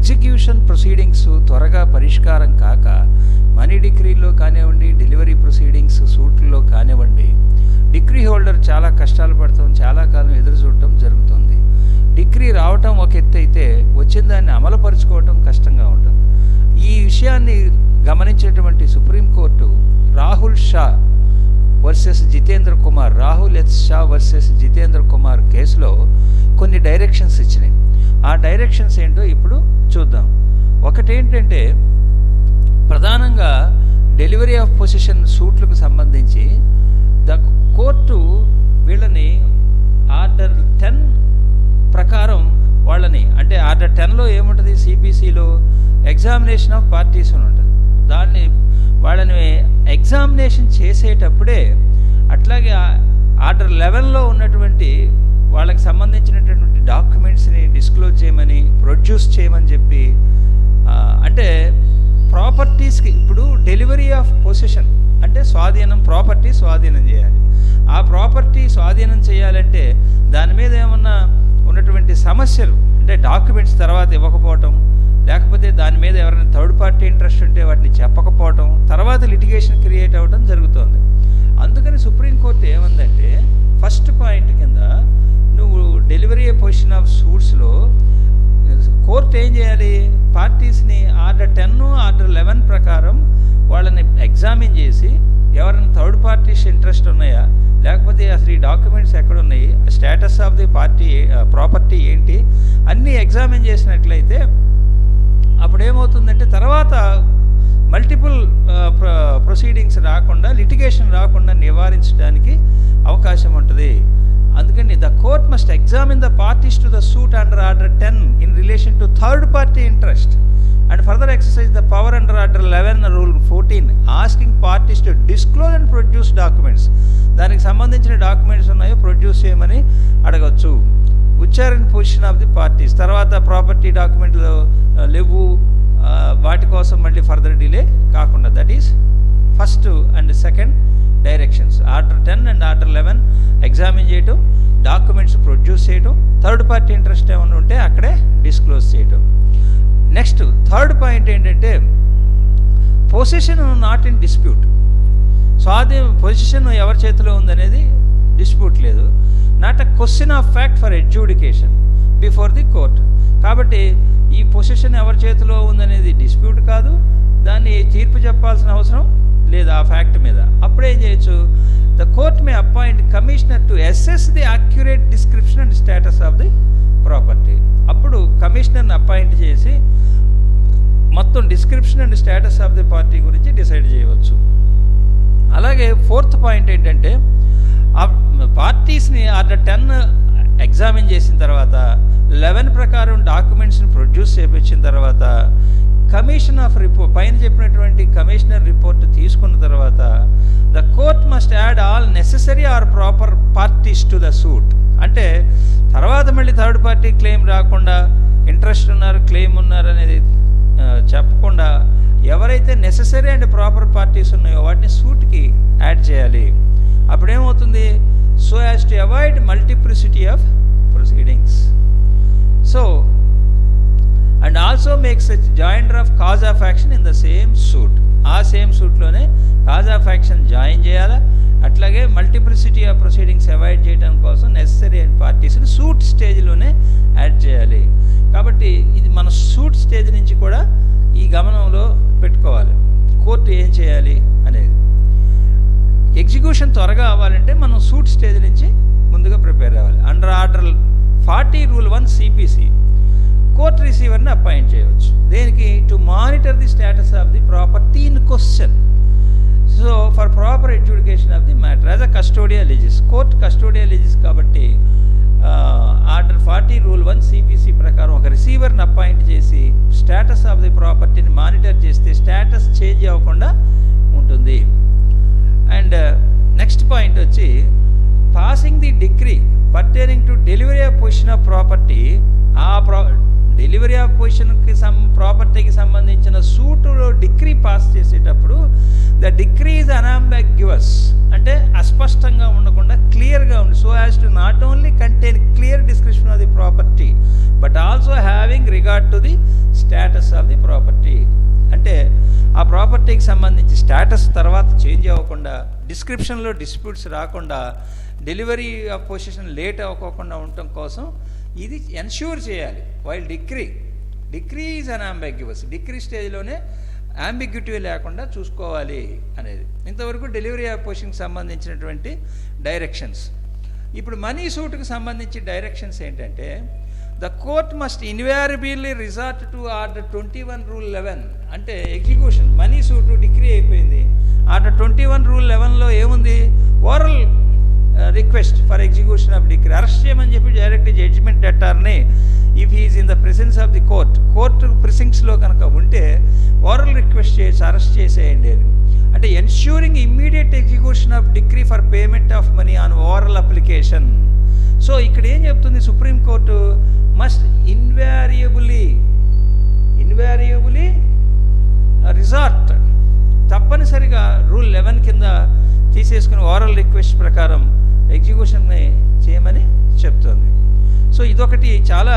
Execution proceedings త్వరగా పరిష్కారం కాక మనీ డిగ్రీలో కానివ్వండి డెలివరీ ప్రొసీడింగ్స్ సూట్లో కానివ్వండి డిగ్రీ హోల్డర్ చాలా కష్టాలు పడటం చాలా కాలం ఎదురు చూడటం జరుగుతుంది. డిగ్రీ రావటం ఒక ఎత్తు అయితే వచ్చిన దాన్ని అమలుపరుచుకోవటం కష్టంగా ఉంటుంది. ఈ విషయాన్ని గమనించేటువంటి supreme court Rahul Shah versus Jitendra Kumar Rahul S Shah versus Jitendra Kumar కేసులో కొన్ని డైరెక్షన్స్ ఇచ్చినాయి. ఆ డైరెక్షన్స్ ఏంటో ఇప్పుడు చూద్దాం. ఒకటేంటంటే ప్రధానంగా డెలివరీ ఆఫ్ పొజిషన్ సూట్లకు సంబంధించి ద కోర్టు వీళ్ళని ఆర్డర్ టెన్ ప్రకారం వాళ్ళని అంటే ఆర్డర్ టెన్లో ఏముంటుంది? సిబిసిలో ఎగ్జామినేషన్ ఆఫ్ పార్టీస్ అని ఉంటుంది. దాన్ని వాళ్ళని ఎగ్జామినేషన్ చేసేటప్పుడే అట్లాగే ఆర్డర్ లెవెన్లో ఉన్నటువంటి వాళ్ళకి సంబంధించినటువంటి డాక్యుమెంట్స్ని డిస్క్లోజ్ చేయమని ప్రొడ్యూస్ చేయమని చెప్పి అంటే ప్రాపర్టీస్కి ఇప్పుడు డెలివరీ ఆఫ్ పొజిషన్ అంటే స్వాధీనం ప్రాపర్టీ స్వాధీనం చేయాలి. ఆ ప్రాపర్టీ స్వాధీనం చేయాలంటే దాని మీద ఏమన్నా ఉన్నటువంటి సమస్యలు అంటే డాక్యుమెంట్స్ తర్వాత ఇవ్వకపోవటం లేకపోతే దాని మీద ఎవరైనా థర్డ్ పార్టీ ఇంట్రెస్ట్ ఉంటే వాటిని చెప్పకపోవటం తర్వాత లిటిగేషన్ క్రియేట్ అవ్వడం జరుగుతోంది. అందుకని సుప్రీంకోర్టు ఏమందంటే ఫస్ట్ పాయింట్ కింద నువ్వు డెలివరీ పొజిషన్ ఆఫ్ సూట్స్లో కోర్టు ఏం చేయాలి? పార్టీస్ని ఆర్డర్ టెన్ ఆర్డర్ లెవెన్ ప్రకారం వాళ్ళని ఎగ్జామిన్ చేసి ఎవరైనా థర్డ్ పార్టీస్ ఇంట్రెస్ట్ ఉన్నాయా? లేకపోతే అసలు ఈ డాక్యుమెంట్స్ ఎక్కడున్నాయి? Status of the party property ఏంటి? అన్నీ ఎగ్జామిన్ చేసినట్లయితే అప్పుడు ఏమవుతుందంటే తర్వాత మల్టిపుల్ ప్రొసీడింగ్స్ uh, రాకుండా లిటిగేషన్ రాకుండా నివారించడానికి అవకాశం ఉంటుంది. అందుకని the court must examine the parties to the suit under order ten in relation to third party interest and further exercise the power under order eleven rule fourteen asking parties to disclose and produce documents దానికి సంబంధించిన documents ఉన్నాయో produce చేయమని అడగచ్చు. ఉచ్చారణ position of the parties తర్వాత property డాక్యుమెంట్లు లేవు ఆ, వాటి కోసం మళ్ళీ ఫర్దర్ డిలే కాకుండా. That is first and second directions. Order ten and order eleven examine చేయటం డాక్యుమెంట్స్ ప్రొడ్యూస్ చేయటం థర్డ్ పార్టీ ఇంట్రెస్ట్ ఏమైనా ఉంటే అక్కడే డిస్క్లోజ్ చేయటం. నెక్స్ట్ థర్డ్ పాయింట్ ఏంటంటే పొజిషన్ నాట్ ఇన్ డిస్ప్యూట్. స్వాధీన పొజిషన్ ఎవరి చేతిలో ఉందనేది డిస్ప్యూట్ లేదు. Not a question of fact for adjudication before the court. కాబట్టి ఈ పొజిషన్ ఎవరి చేతిలో ఉందనేది డిస్ప్యూట్ కాదు. దాన్ని తీర్పు చెప్పాల్సిన అవసరం లేదా ఆ ఫ్యాక్ట్ మీద. అప్పుడేం చేయొచ్చు? The court may appoint commissioner to assess the accurate description and status of the property అప్పుడు కమిషనర్ని అపాయింట్ చేసి మొత్తం description and status of the party గురించి డిసైడ్ చేయవచ్చు. అలాగే ఫోర్త్ పాయింట్ ఏంటంటే ఆ పార్టీస్ని ఆర్డర్ టెన్ ఎగ్జామిన్ చేసిన తర్వాత లెవెన్ ప్రకారం డాక్యుమెంట్స్ని ప్రొడ్యూస్ చేయించిన తర్వాత కమిషన్ ఆఫ్ రిపోర్ట్ పైన చెప్పినటువంటి commission necessary or proper parties to the suit అంటే తర్వాత మళ్ళీ థర్డ్ పార్టీ క్లెయిమ్ రాకుండా ఇంట్రెస్ట్ ఉన్నారు క్లెయిమ్ ఉన్నారు అనేది చెప్పకుండా ఎవరైతే నెససరీ అండ్ ప్రాపర్ పార్టీస్ ఉన్నాయో వాటిని సూట్కి యాడ్ చేయాలి. అప్పుడేమవుతుంది? So as to avoid multiplicity of proceedings so and also makes joinder of cause of action in the same suit ఆ సేమ్ సూట్లోనే కాజ్ ఆఫ్ యాక్షన్ జాయిన్ చేయాలా? ప్రొసీడింగ్స్ అవాయిడ్ చేయడం కోసం necessary and పార్టీస్ని సూట్ స్టేజ్లోనే add చేయాలి. కాబట్టి ఇది మన సూట్ స్టేజ్ నుంచి కూడా ఈ గమనంలో పెట్టుకోవాలి. కోర్టు ఏం చేయాలి అనేది. ఎగ్జిక్యూషన్ త్వరగా అవ్వాలంటే మనం సూట్ స్టేజ్ నుంచి ముందుగా ప్రిపేర్ అవ్వాలి. Under order forty rule one CPC court రిసీవర్ని appoint చేయవచ్చు. దేనికి? To monitor the status of the property in question so for proper education of the matter as a custodial legis court custodial legis కాబట్టి order forty rule one CPC ప్రకారం ఒక రిసీవర్ని appoint చేసి status of the ప్రాపర్టీని monitor చేస్తే status change అవ్వకుండా ఉంటుంది. And next point వచ్చి passing the decree pertaining to delivery of possession of property ఆ ప్రా డెలివరీ ఆఫ్ పొజిషన్కి సం ప్రాపర్టీకి సంబంధించిన సూటులో డిగ్రీ పాస్ చేసేటప్పుడు ద డిగ్రీ ఈజ్ అనాంబాగ్యువస్. అంటే అస్పష్టంగా ఉండకుండా క్లియర్గా ఉంది so as to not only contain clear description of the property but also having regard to the status of the property. అంటే ఆ ప్రాపర్టీకి సంబంధించి స్టేటస్ తర్వాత చేంజ్ అవ్వకుండా డిస్క్రిప్షన్లో డిస్ప్యూట్స్ రాకుండా డెలివరీ ఆఫ్ పొజిషన్ లేట్ అవ్వకోకుండా ఉండటం కోసం ఇది ఎన్ష్యూర్ చేయాలి. While decree decree is unambiguous decree స్టేజ్లోనే అంబిగ్యూటీ లేకుండా చూసుకోవాలి అనేది. ఇంతవరకు డెలివరీ ఆఫ్ పోషన్కి సంబంధించినటువంటి డైరెక్షన్స్ ఇప్పుడు మనీ సూట్కి సంబంధించి డైరెక్షన్స్ ఏంటంటే the court must invariably resort to order twenty one rule eleven అంటే ఎగ్జిక్యూషన్ మనీ సూటు డిగ్రీ అయిపోయింది. ఆర్డర్ ట్వంటీ వన్ రూల్ లెవెన్లో ఏముంది? Oral request for execution of decree arrest చేయమని చెప్పి direct judgment డెటార్ని if is in the presence of the court court ప్రిసింగ్స్లో కనుక ఉంటే oral request చేసి arrest చేసేయండి అని. అంటే ensuring immediate execution of decree for payment of money on oral application so ఇక్కడ ఏం చెప్తుంది? Supreme court must invariably invariably resort తప్పనిసరిగా రూల్ లెవెన్ కింద తీసేసుకుని ఓరల్ రిక్వెస్ట్ ప్రకారం ఎగ్జిక్యూషన్ని చేయమని చెప్తుంది. సో ఇదొకటి చాలా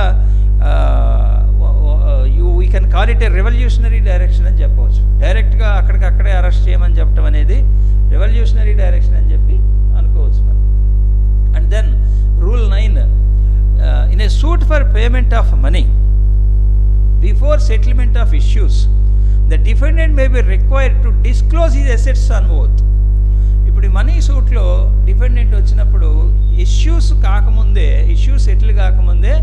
you we can call it a revolutionary direction అని చెప్పవచ్చు. డైరెక్ట్గా అక్కడికక్కడే అరెస్ట్ చేయమని చెప్పడం అనేది రెవల్యూషనరీ డైరెక్షన్ అని చెప్పి అనుకోవచ్చు మనం. And then rule nine in a suit for payment of money before settlement of issues the defendant may be required to disclose his assets on oath ఇప్పుడు మనీ సూట్లో డిఫెండ్ కాకముందే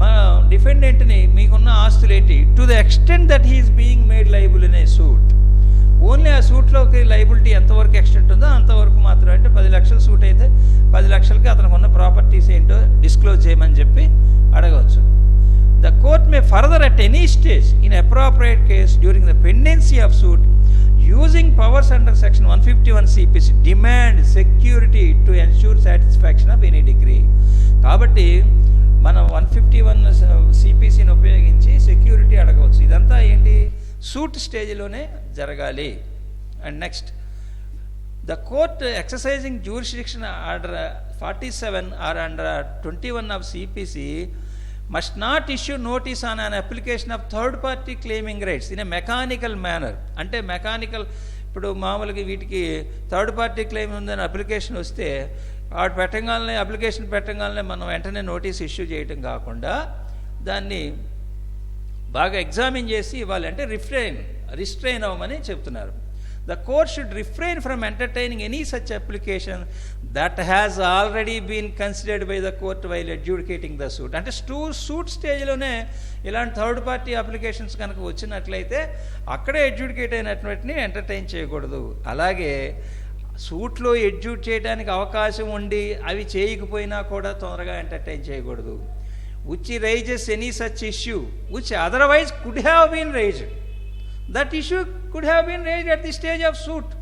మన డిఫెండెంట్ని మీకున్న ఆస్తులు ఏంటి to the extent that he is being made liable in a suit only ఆ సూట్లోకి లైబిలిటీ ఎంతవరకు ఎక్స్టెంట్ ఉందో అంతవరకు మాత్రం అంటే పది లక్షల సూట్ అయితే పది లక్షలకి అతనికి ఉన్న ప్రాపర్టీస్ ఏంటో డిస్క్లోజ్ చేయమని చెప్పి అడగవచ్చు. The court may further at any stage in appropriate case during the pendency of suit using powers under section one fifty one CPC demand security to ensure satisfaction of any decree కాబట్టి మనం one fifty one సిపిసిని ఉపయోగించి security అడగవచ్చు. ఇదంతా ఏంటి? Suit స్టేజ్లోనే జరగాలి. And next the court exercising jurisdiction order forty seven or under twenty one of CPC must not issue notice on an application of third party claiming rights in a mechanical manner. అంటే mechanical ఇప్పుడు మామూలుగా వీటికి third party claim ఉందని application వస్తే వాడు పెట్టగానే application పెట్టగానే మనం వెంటనే నోటీస్ ఇష్యూ చేయటం కాకుండా దాన్ని బాగా ఎగ్జామిన్ చేసి ఇవ్వాలంటే రిఫ్రెయిన్ రిస్ట్రెయిన్ అవ్వమని చెప్తున్నారు. The court should refrain from entertaining any such application that has already been considered by the court while adjudicating the suit. అంటే టూ సూట్ స్టేజ్లోనే ఇలాంటి థర్డ్ పార్టీ అప్లికేషన్స్ కనుక వచ్చినట్లయితే అక్కడే ఎడ్జుడికేట్ అయినటువంటిని ఎంటర్టైన్ చేయకూడదు. అలాగే సూట్లో ఎడ్జ్యూట్ చేయడానికి అవకాశం ఉండి అవి చేయకపోయినా కూడా తొందరగా ఎంటర్టైన్ చేయకూడదు. Which raises any such issue which otherwise could have been raise that issue could have been raise at the stage of suit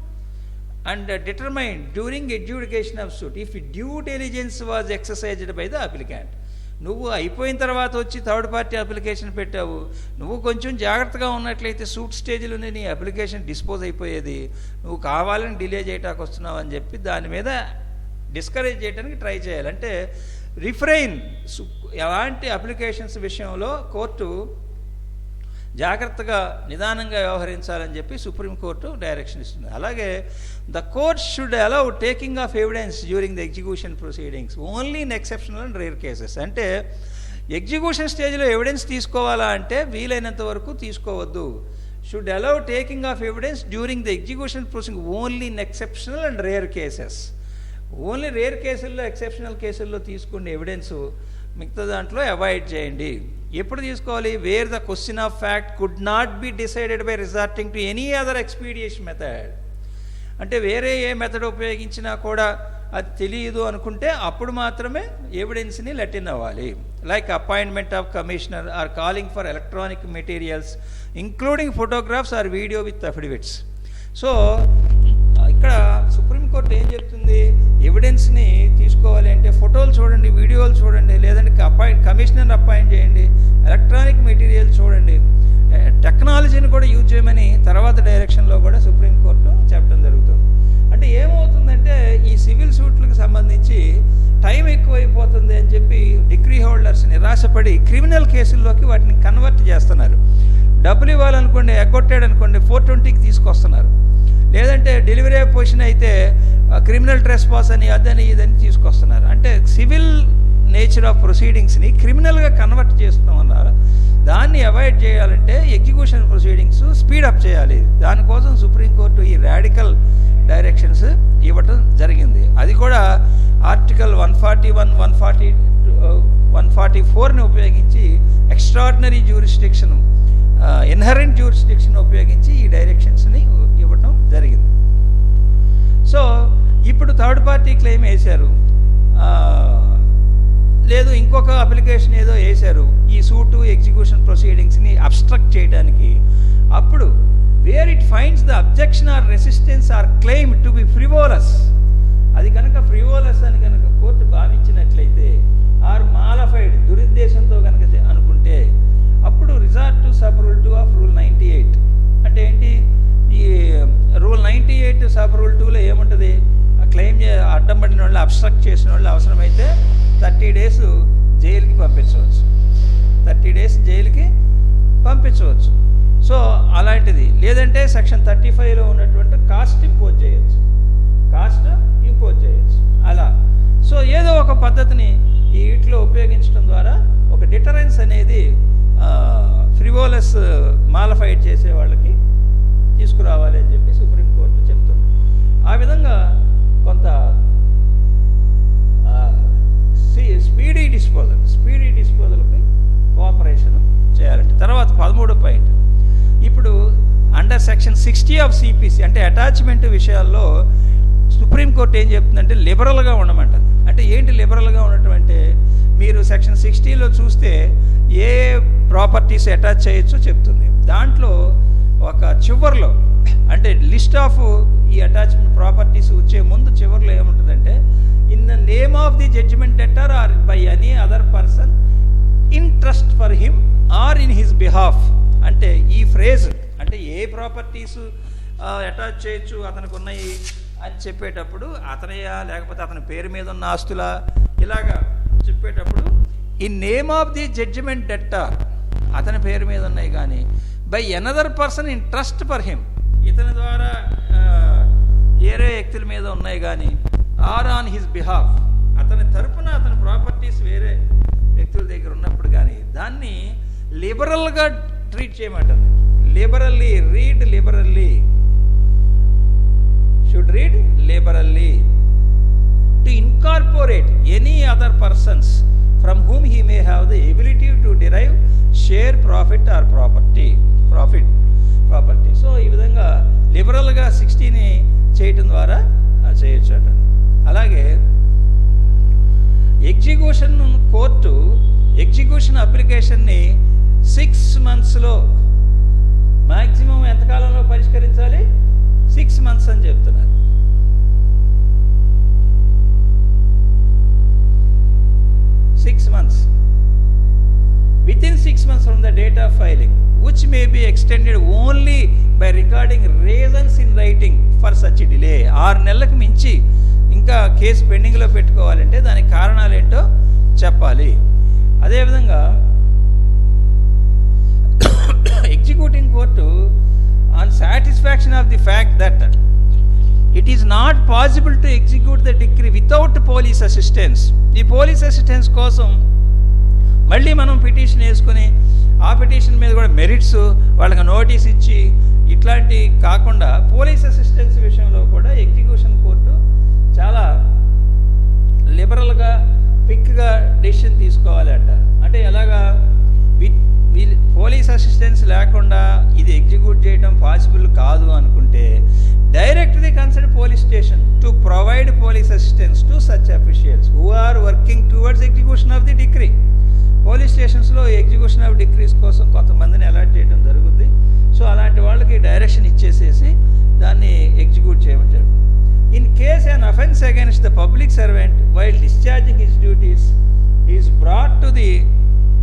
and determine during adjudication of suit if due intelligence was exercised by the applicant నువ్వు అయిపోయిన తర్వాత వచ్చి third party application పెట్టావు. నువ్వు కొంచెం జాగ్రత్తగా ఉన్నట్లయితే suit స్టేజ్లోనే నీ అప్లికేషన్ డిస్పోజ్ అయిపోయేది. నువ్వు కావాలని డిలే చేయటానికి వస్తున్నావు అని చెప్పి దాని మీద డిస్కరేజ్ చేయడానికి ట్రై చేయాలి. అంటే రిఫ్రెయిన్ ఎలాంటి అప్లికేషన్స్ విషయంలో కోర్టు జాగ్రత్తగా నిదానంగా వ్యవహరించాలని చెప్పి సుప్రీంకోర్టు డైరెక్షన్ ఇస్తుంది. అలాగే the court should allow taking of evidence during the execution proceedings. Only in exceptional and rare cases. అంటే ఎగ్జిక్యూషన్ స్టేజ్లో ఎవిడెన్స్ తీసుకోవాలా అంటే వీలైనంత వరకు తీసుకోవద్దు. Should allow taking of evidence during the execution proceeding only in exceptional and rare cases. Only rare కేసుల్లో exceptional కేసుల్లో తీసుకునే ఎవిడెన్స్ మిగతా దాంట్లో అవాయిడ్ చేయండి. ఎప్పుడు తీసుకోవాలి? Where the question of fact could not be decided by resorting to any other expeditious method అంటే వేరే ఏ మెథడ్ ఉపయోగించినా కూడా అది తెలియదు అనుకుంటే అప్పుడు మాత్రమే ఎవిడెన్స్ని లెటిన్ అవ్వాలి. Like appointment of commissioner or calling for electronic materials including photographs or video with affidavits so ఇక్కడ సుప్రీంకోర్టు ఏం చెప్తుంది? ఎవిడెన్స్ని తీసుకోవాలి అంటే ఫోటోలు చూడండి వీడియోలు చూడండి లేదంటే అపాయింట్ కమిషనర్ అపాయింట్ చేయండి ఎలక్ట్రానిక్ మెటీరియల్ చూడండి. టెక్నాలజీని కూడా యూజ్ చేయమని తర్వాత డైరెక్షన్లో కూడా సుప్రీంకోర్టు చెప్పడం జరుగుతుంది. అంటే ఏమవుతుందంటే ఈ సివిల్ సూట్లకు సంబంధించి టైం ఎక్కువైపోతుంది అని చెప్పి డిగ్రీ హోల్డర్స్ నిరాశపడి క్రిమినల్ కేసుల్లోకి వాటిని కన్వర్ట్ చేస్తున్నారు. డబ్బులు ఇవ్వాలనుకోండి ఎగ్గొట్టాడు అనుకోండి ఫోర్ ట్వంటీకి తీసుకొస్తున్నారు. లేదంటే డెలివరీ పొజిషన్ అయితే క్రిమినల్ ట్రెస్పాస్ అని అదని ఇదని తీసుకొస్తున్నారు. అంటే సివిల్ నేచర్ ఆఫ్ ప్రొసీడింగ్స్ని క్రిమినల్గా కన్వర్ట్ చేస్తున్నాం అన్నారు దాన్ని అవాయిడ్ చేయాలంటే ఎగ్జిక్యూషన్ ప్రొసీడింగ్స్ స్పీడప్ చేయాలి. దానికోసం సుప్రీంకోర్టు ఈ రాడికల్ డైరెక్షన్స్ ఇవ్వటం జరిగింది. అది కూడా article one forty one one forty one forty ఫోర్ని ఉపయోగించి ఎక్స్ట్రాడినరీ జ్యూరిస్డిక్షన్ ఇన్హరెంట్ జ్యూరిస్డిక్షన్ ఉపయోగించి ఈ డైరెక్షన్స్ని పార్టీ క్లెయిమ్ వేశారు. లేదు ఇంకొక అప్లికేషన్ ఏదో వేశారు. ఈ సూటు ఎగ్జిక్యూషన్ ప్రొసీడింగ్స్ని అబ్స్ట్రక్ట్ చేయడానికి. అప్పుడు where it finds the objection or resistance or claim to be frivolous అది కనుక ఫ్రివోలస్ అని కనుక కోర్టు భావించినట్లయితే ఆర్ మాలఫైడ్ దురుద్దేశంతో కనుక అనుకుంటే అప్పుడు resort to sub rule two of rule ninety eight అంటే ఏంటి? ఈ rule ninety eight sub rule టూలో ఏముంటుంది? క్లెయిమ్ అడ్డం పడిన వాళ్ళు అబ్స్ట్రక్ట్ చేసిన వాళ్ళు అవసరమైతే థర్టీ డేస్ జైలుకి పంపించవచ్చు. థర్టీ డేస్ జైలుకి పంపించవచ్చు. సో అలాంటిది. లేదంటే సెక్షన్ థర్టీ ఫైవ్లో ఉన్నటువంటి కాస్ట్ ఇంపోజ్ చేయొచ్చు. కాస్ట్ ఇంపోజ్ చేయొచ్చు. అలా. సో ఏదో ఒక పద్ధతిని ఈ వీటిలో ఉపయోగించడం ద్వారా ఒక డిటరెన్స్ అనేది ఫ్రివోలస్ మాలఫైడ్ చేసే వాళ్ళకి తీసుకురావాలి అని చెప్పి సుప్రీంకోర్టు చెప్తుంది. ఆ విధంగా ఆఫ్ సిపిసి అంటే అటాచ్మెంట్ విషయాల్లో సుప్రీంకోర్టు ఏం చెప్తుందంటే లిబరల్గా ఉండమంట. అంటే ఏంటి లిబరల్గా ఉండటం అంటే మీరు సెక్షన్ సిక్స్టీలో చూస్తే ఏ ప్రాపర్టీస్ అటాచ్ చేయొచ్చో చెప్తుంది. దాంట్లో ఒక చివరిలో అంటే లిస్ట్ ఆఫ్ ఈ అటాచ్మెంట్ ప్రాపర్టీస్ వచ్చే ముందు చివరిలో ఏముంటుందంటే in the name of the judgment debtor or by any other person in trust for him or in his behalf అంటే ఈ ఫ్రేజ్ అంటే ఏ ప్రాపర్టీస్ అటాచ్ చేయొచ్చు అతనికి ఉన్నాయి అని చెప్పేటప్పుడు అతనయ్యా లేకపోతే అతని పేరు మీద ఉన్న ఆస్తులా? ఇలాగా చెప్పేటప్పుడు ఈ name of the judgment debtor అతని పేరు మీద ఉన్నాయి కానీ by another person in trust for him ఇతని ద్వారా వేరే వ్యక్తుల మీద ఉన్నాయి కానీ ఆర్ ఆన్ హిస్ బిహాఫ్ అతని తరపున అతని ప్రాపర్టీస్ వేరే వ్యక్తుల దగ్గర ఉన్నప్పుడు కానీ దాన్ని లిబరల్గా ట్రీట్ చేయమంటారు. Liberally read liberally should read liberally to incorporate any other persons from whom he may have the ability to derive share profit or property profit property so ఈ విధంగా లిబరల్గా సిక్స్టీని చేయటం ద్వారా చేయొచ్చు అంట. అలాగే ఎగ్జిక్యూషన్ కోర్టు ఎగ్జిక్యూషన్ అప్లికేషన్ని సిక్స్ మంత్స్లో extended only by recording reasons in writing for such delay ఆరు నెలలకు మించి ఇంకా కేసు పెండింగ్లో పెట్టుకోవాలంటే దానికి కారణాలు ఏంటో చెప్పాలి అదేవిధంగా executing court on satisfaction of the fact that it is not possible to execute the decree without police assistance ఈ పోలీస్ అసిస్టెన్స్ కోసం మళ్ళీ మనం పిటిషన్ వేసుకుని ఆ పిటిషన్ మీద కూడా మెరిట్స్ వాళ్ళకి నోటీస్ ఇచ్చి ఇట్లాంటి కాకుండా పోలీస్ అసిస్టెన్స్ విషయంలో కూడా ఎగ్జిక్యూషన్ కోర్టు చాలా లిబరల్గా క్విక్గా డెసిషన్ తీసుకోవాలి అంటారు అంటే ఎలాగా? పోలీస్ అసిస్టెన్స్ లేకుండా ఇది ఎగ్జిక్యూట్ చేయడం పాసిబుల్ కాదు అనుకుంటే direct the concern police station to provide police assistance to such officials who are working towards execution of the decree police స్టేషన్స్లో execution of degrees కోసం కొంతమందిని అలాట్ చేయడం జరుగుద్ది. సో అలాంటి వాళ్ళకి డైరెక్షన్ ఇచ్చేసేసి దాన్ని ఎగ్జిక్యూట్ చేయమని in case an offence against the public servant while discharging his duties is brought to the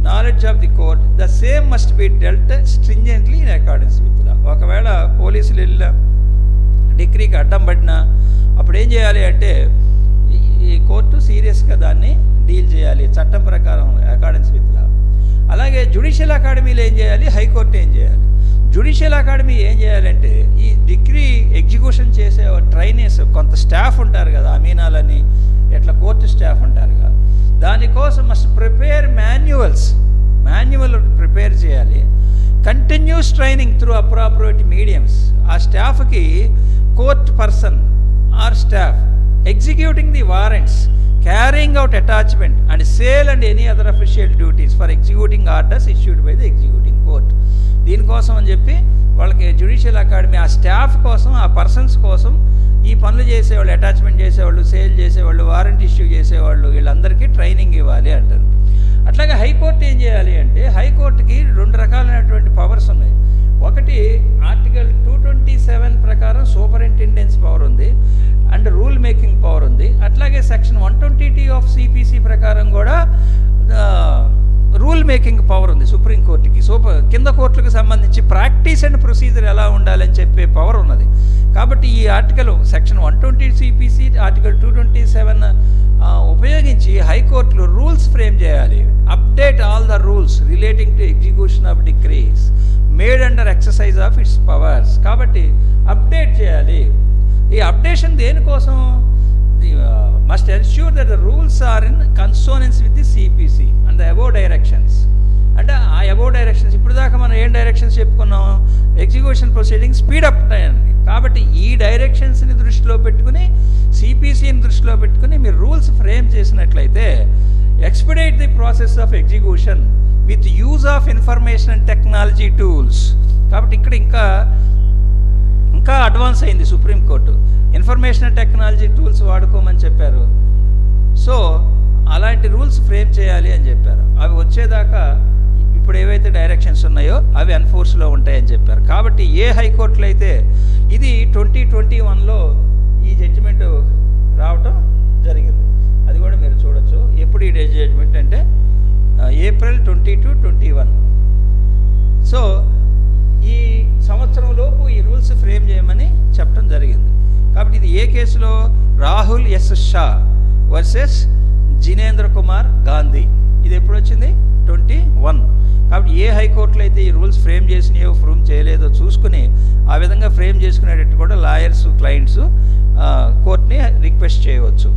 knowledge of the court the same must be dealt stringently in accordance with law ఒకవేళ పోలీసులు వెళ్ళిన డిగ్రీకి అడ్డం పడినా అప్పుడు ఏం చేయాలి అంటే ఈ- కోర్టు సీరియస్గా దాన్ని డీల్ చేయాలి. చట్టం ప్రకారం జ్యుడిషియల్ అకాడమీలో ఏం చేయాలి? హైకోర్టు ఏం చేయాలి? జుడిషియల్ అకాడమీ ఏం చేయాలంటే ఈ డిగ్రీ ఎగ్జిక్యూషన్ చేసే ట్రైనీస్ కొంత స్టాఫ్ ఉంటారు కదా అమీనాలని ఎట్లా కోర్టు స్టాఫ్ ఉంటారు కదా దానికోసం must prepare manuals manual prepare చేయాలి. Continuous training through appropriate mediums ఆ స్టాఫ్కి court person or staff executing the warrants carrying out attachment and sale and any other official duties for executing orders issued by the executing court దీనికోసం అని చెప్పి వాళ్ళకి judicial academy ఆ staff కోసం ఆ persons కోసం ఈ పనులు చేసేవాళ్ళు అటాచ్మెంట్ చేసేవాళ్ళు సేల్ చేసేవాళ్ళు వారెంట్ ఇష్యూ చేసేవాళ్ళు వీళ్ళందరికీ ట్రైనింగ్ ఇవ్వాలి అంటారు. అట్లాగే హైకోర్టు ఏం చేయాలి అంటే హైకోర్టుకి రెండు రకాలైనటువంటి పవర్స్ ఉన్నాయి. ఒకటి ఆర్టికల్ టూ ట్వంటీ సెవెన్ ప్రకారం సూపరింటెండెన్స్ పవర్ ఉంది అండ్ రూల్ మేకింగ్ పవర్ ఉంది. అట్లాగే section one twenty tea of CPC ప్రకారం కూడా రూల్ మేకింగ్ పవర్ ఉంది సుప్రీంకోర్టుకి సూపర్ కింద కోర్టులకు సంబంధించి ప్రాక్టీస్ అండ్ ప్రొసీజర్ ఎలా ఉండాలని చెప్పే పవర్ ఉన్నది. కాబట్టి ఈ article section one twenty CPC article two twenty seven ఉపయోగించి హైకోర్టులు రూల్స్ ఫ్రేమ్ చేయాలి. Update all the rules relating to execution of decrees made under exercise of its powers. కాబట్టి అప్డేట్ చేయాలి. ఈ అప్డేషన్ దేనికోసం? Must ensure that the rules are in consonance with the CPC and the above directions అంటే uh, ఆ above directions ఇప్పుడు దాకా మనం ఏం డైరెక్షన్స్ చెప్పుకున్నాం ఎగ్జిక్యూషన్ ప్రొసీడింగ్ స్పీడప్ అయ్యండి కాబట్టి ఈ డైరెక్షన్స్ని దృష్టిలో పెట్టుకుని సిపిసిని దృష్టిలో పెట్టుకుని మీరు రూల్స్ ఫ్రేమ్ చేసినట్లయితే expedite the process of execution with use of information and technology tools కాబట్టి ఇక్కడ ఇంకా ఇంకా అడ్వాన్స్ అయింది supreme court information technology tools వాడుకోమని చెప్పారు. సో అలాంటి రూల్స్ ఫ్రేమ్ చేయాలి అని చెప్పారు. అవి వచ్చేదాకా ఇప్పుడు ఏవైతే డైరెక్షన్స్ ఉన్నాయో అవి ఎన్ఫోర్స్లో ఉంటాయని చెప్పారు. కాబట్టి ఏ హైకోర్టులో అయితే ఇది ట్వంటీ ట్వంటీ వన్లో ఈ జడ్జిమెంట్ రావటం జరిగింది. అది కూడా మీరు చూడొచ్చు. ఎప్పుడు ఈ జడ్జిమెంట్ అంటే April twenty two twenty one. So ఈ సంవత్సరంలోపు ఈ రూల్స్ ఫ్రేమ్ చేయమని చెప్పడం జరిగింది. కాబట్టి ఇది ఏ కేసులో? Rahul S Shah versus Jinendra Kumar Gandhi. ఇది ఎప్పుడు వచ్చింది ట్వంటీ వన్. కాబట్టి ఏ హైకోర్టులో అయితే ఈ రూల్స్ ఫ్రేమ్ చేసినాయో ఫ్రూమ్ చేయలేదో చూసుకుని ఆ విధంగా ఫ్రేమ్ చేసుకునేటట్టు కూడా లాయర్స్ క్లయింట్స్ కోర్ట్ని రిక్వెస్ట్ చేయవచ్చు.